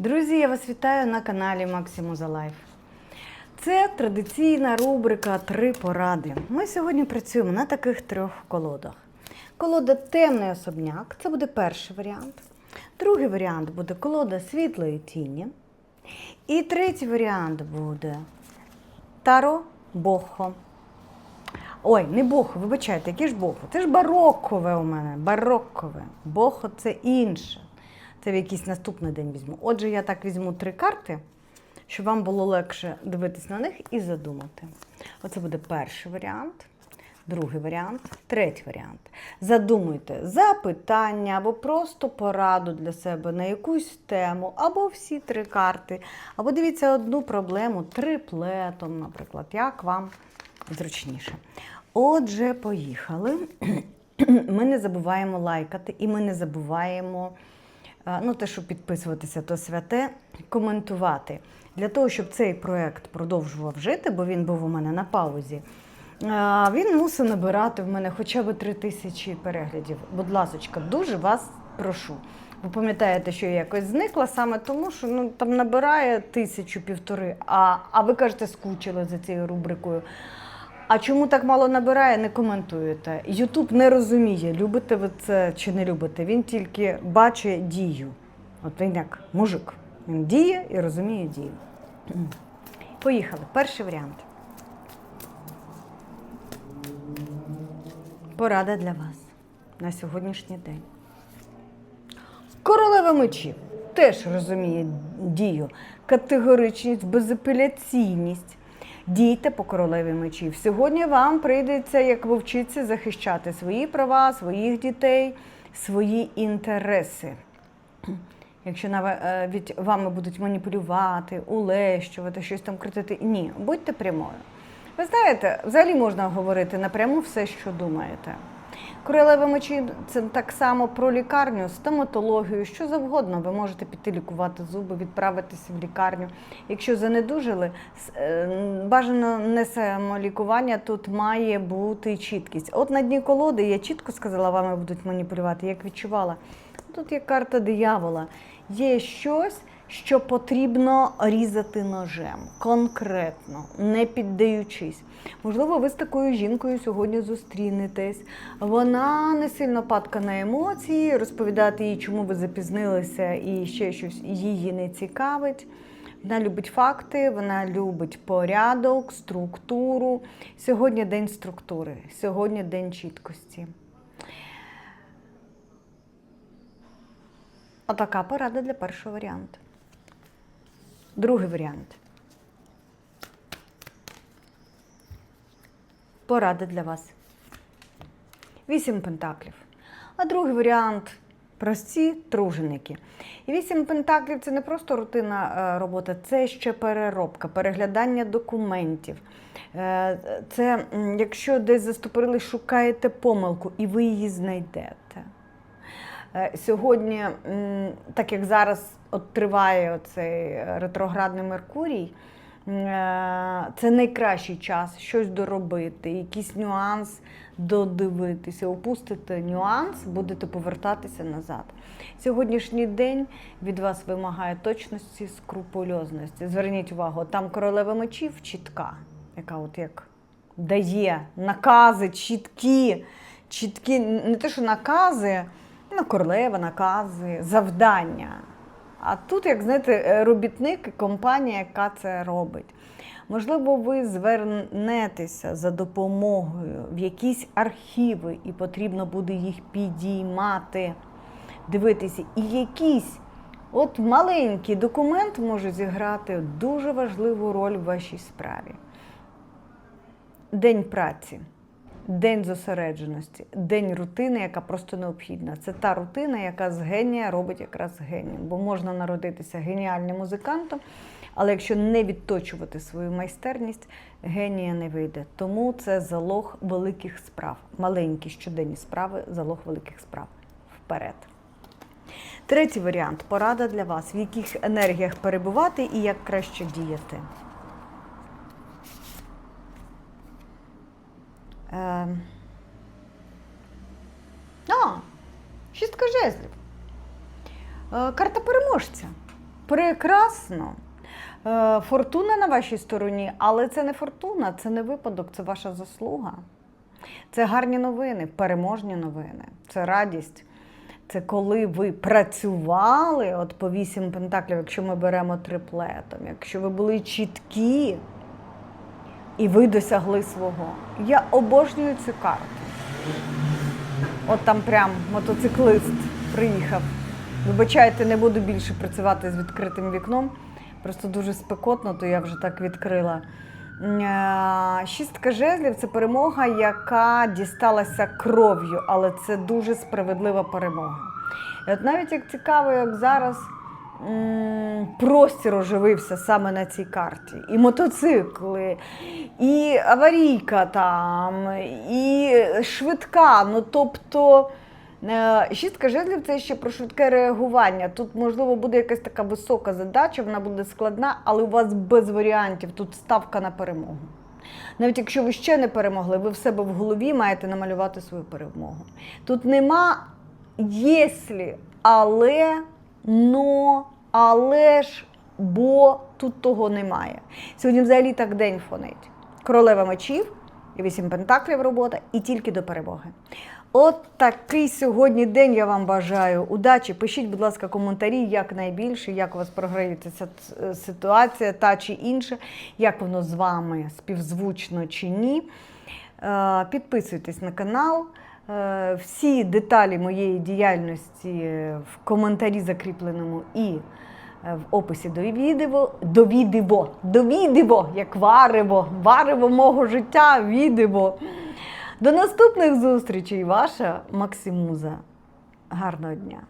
Друзі, я вас вітаю на каналі Максимуза Лайф. Це традиційна рубрика Три поради. Ми сьогодні працюємо на таких трьох колодах. Колода темний особняк це буде перший варіант. Другий варіант буде колода світлої тіні. І третій варіант буде Таро Бохо. Ой, не бохо, вибачайте, яке ж бохо? Це ж барокове у мене, барокове. Бохо це інше. Це в якийсь наступний день візьму. Отже, я так візьму три карти, щоб вам було легше дивитись на них і задумати. Оце буде перший варіант, другий варіант, третій варіант. Задумуйте запитання або просто пораду для себе на якусь тему, або всі три карти, або дивіться одну проблему триплетом, наприклад, як вам зручніше. Отже, поїхали. Ми не забуваємо лайкати і ми не забуваємо, ну те, що підписуватися, то святе, коментувати. Для того, щоб цей проект продовжував жити, бо він був у мене на паузі. Він мусив набирати в мене хоча б три тисячі переглядів. Будь ласочка, дуже вас прошу. Ви пам'ятаєте, що я якось зникла саме тому, що ну там набирає тисячу півтори, а, а ви кажете, скучили за цією рубрикою. А чому так мало набирає, не коментуєте. Ютуб не розуміє, любите ви це чи не любите. Він тільки бачить дію. От він як мужик. Він діє і розуміє дію. Поїхали. Перший варіант. Порада для вас на сьогоднішній день. Королева мечів теж розуміє дію, категоричність, безапеляційність. Дійте по королеві мечів. Сьогодні вам прийдеться, як вовчиці, захищати свої права, своїх дітей, свої інтереси. Якщо навіть вами будуть маніпулювати, улещувати, щось там крутити, ні, будьте прямою. Ви знаєте, взагалі можна говорити напряму все, що думаєте. Королева мечі це так само про лікарню, стоматологію, що завгодно. Ви можете піти лікувати зуби, відправитися в лікарню. Якщо занедужили, е, бажано не самолікування, тут має бути чіткість. От на дні колоди я чітко сказала, вами будуть маніпулювати, як відчувала. Тут є карта диявола. Є щось, що потрібно різати ножем, конкретно, не піддаючись. Можливо, ви з такою жінкою сьогодні зустрінетесь. Вона не сильно падка на емоції, розповідати їй, чому ви запізнилися і ще щось її не цікавить. Вона любить факти, вона любить порядок, структуру. Сьогодні день структури, сьогодні день чіткості. Отака порада для першого варіанту. Другий варіант. Порада для вас. Вісім пентаклів. А другий варіант прості труженики. І вісім пентаклів це не просто рутинна е, робота, це ще переробка, переглядання документів. Е, Це якщо десь застопорили, шукаєте помилку і ви її знайдете. Е, Сьогодні, так як зараз от триває цей ретроградний Меркурій, е, це найкращий час щось доробити, якийсь нюанс додивитися. Опустите нюанс, будете повертатися назад. Сьогоднішній день від вас вимагає точності, скрупульозності. Зверніть увагу, там королева мечів чітка, яка от як дає накази чіткі, чіткі, не те, що накази, ну, королева, накази, завдання. А тут, як знаєте, е, робітник і компанія, яка це робить. Можливо, ви звернетеся за допомогою в якісь архіви, і потрібно буде їх підіймати, дивитися. І якийсь от маленький документ може зіграти дуже важливу роль в вашій справі. День праці, день зосередженості, день рутини, яка просто необхідна. Це та рутина, яка з генія робить якраз генієм. Бо можна народитися геніальним музикантом, але якщо не відточувати свою майстерність, генія не вийде. Тому це залог великих справ. Маленькі щоденні справи, залог великих справ. Вперед. Третій варіант порада для вас, в яких енергіях перебувати і як краще діяти. А, шістка жезлів. Е, Карта переможця. Прекрасно. Е, Фортуна на вашій стороні, але це не фортуна, це не випадок, це ваша заслуга. Це гарні новини, переможні новини, це радість. Це коли ви працювали, от по вісім пентаклів, якщо ми беремо триплетом, якщо ви були чіткі і ви досягли свого. Я обожнюю цю карту. От там прям мотоциклист приїхав. Вибачайте, не буду більше працювати з відкритим вікном. Просто дуже спекотно, то я вже так відкрила. Е, Шістка жезлів це перемога, яка дісталася кров'ю, але це дуже справедлива перемога. І от навіть як цікаво, як зараз простір оживився саме на цій карті. І мотоцикли, і аварійка там, і швидка. Ну тобто. Е, Шістка жезлів це ще про швидке реагування. Тут, можливо, буде якась така висока задача, вона буде складна, але у вас без варіантів тут ставка на перемогу. Навіть якщо ви ще не перемогли, ви в себе в голові маєте намалювати свою перемогу. Тут нема єслі, але, но, але ж, бо тут того немає. Сьогодні взагалі так день фонить. Королева мечів вісім пентаклів робота, і тільки до перемоги. От такий сьогодні день я вам бажаю. Удачі. Пишіть, будь ласка, коментарі, як найбільше, як у вас програється ця ситуація, та чи інша, як воно з вами співзвучно чи ні. Е, Підписуйтесь на канал. Е, Всі деталі моєї діяльності в коментарі закріпленому і е, в описі до відео, до відео, до відео, як варево, варево мого життя, відео. До наступних зустрічей, ваша Максимуза. Гарного дня!